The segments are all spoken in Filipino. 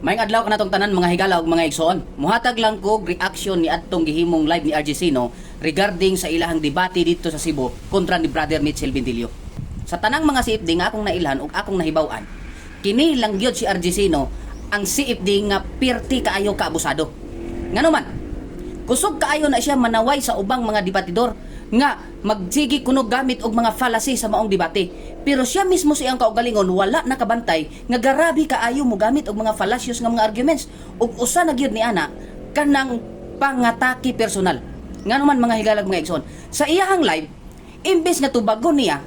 May adlaw ka natong tanan mga higala ug mga igsoon. Muhatag lang ko reaction ni adtong gihimong live ni RG Sino regarding sa ilahang debate dito sa Cebu kontra ni Brother Mitchell Bentillo. Sa tanang mga CFD nga akong nailhan ug akong nahibaw-an, kini lang gyud si RG Sino ang CFD nga pirti kaayo kaabusado. Ngano man, kusog kaayo na siya manaway sa ubang mga debatidor nga magsigi kuno gamit og mga fallacy sa maong debate. Pero siya mismo siyang kaugalingon wala nakabantay nga garabi kaayo mo gamit og mga fallacious nga mga arguments ug usa na gyud ni ana kanang pangataki personal. Ngano man mga higalag mga igsoon, sa iyahang live imbes nga tubagon niya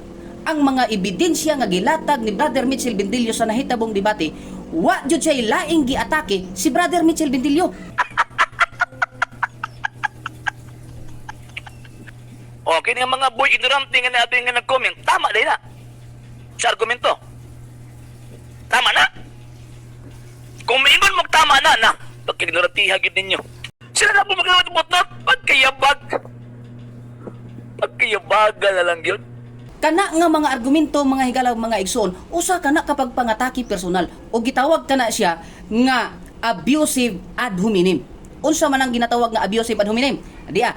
ang mga ebidensya nga gilatag ni Brother Mitchell Bentillo sa nahitabong debate, wa jud siya laing giatake si Brother Mitchell Bentillo. O, kini nga mga boy ignorante nga natin nga nag-comment, tama din na. Sa argumento. Tama na. Kung maingon mo tama na, na, pagkignorantiha gid ninyo. Sila na po maglalabot na, pagkayabag. Pagkayabaga na lang yun. kana nga mga argumento mga higalag mga igsoon usa kana kapag pangataki personal o gitawag kana siya nga abusive ad hominem unsa man ang ginatawag nga abusive ad hominem diya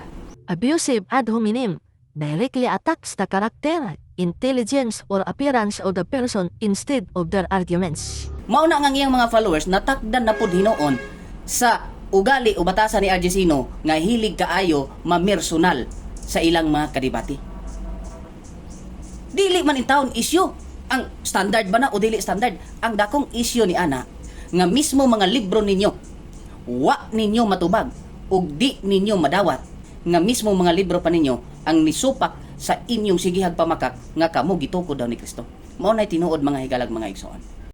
Abusive ad hominem directly attacks the character, intelligence, or appearance of the person instead of their arguments. mao na nga ang iyang mga followers natakdan na pud hinoon sa ugali o batasan ni Argesino nga hilig kaayo mamersonal sa ilang mga kadibati. Dili man in town issue ang standard ba na o dili standard? Ang dakong issue ni ana nga mismo mga libro ninyo wa ninyo matubag ug di ninyo madawat nga mismo mga libro pa ninyo ang nisupak sa inyong sigihag pamakak nga kamo gitukod daw ni Kristo. Mao nay tinuod mga higalag mga igsoon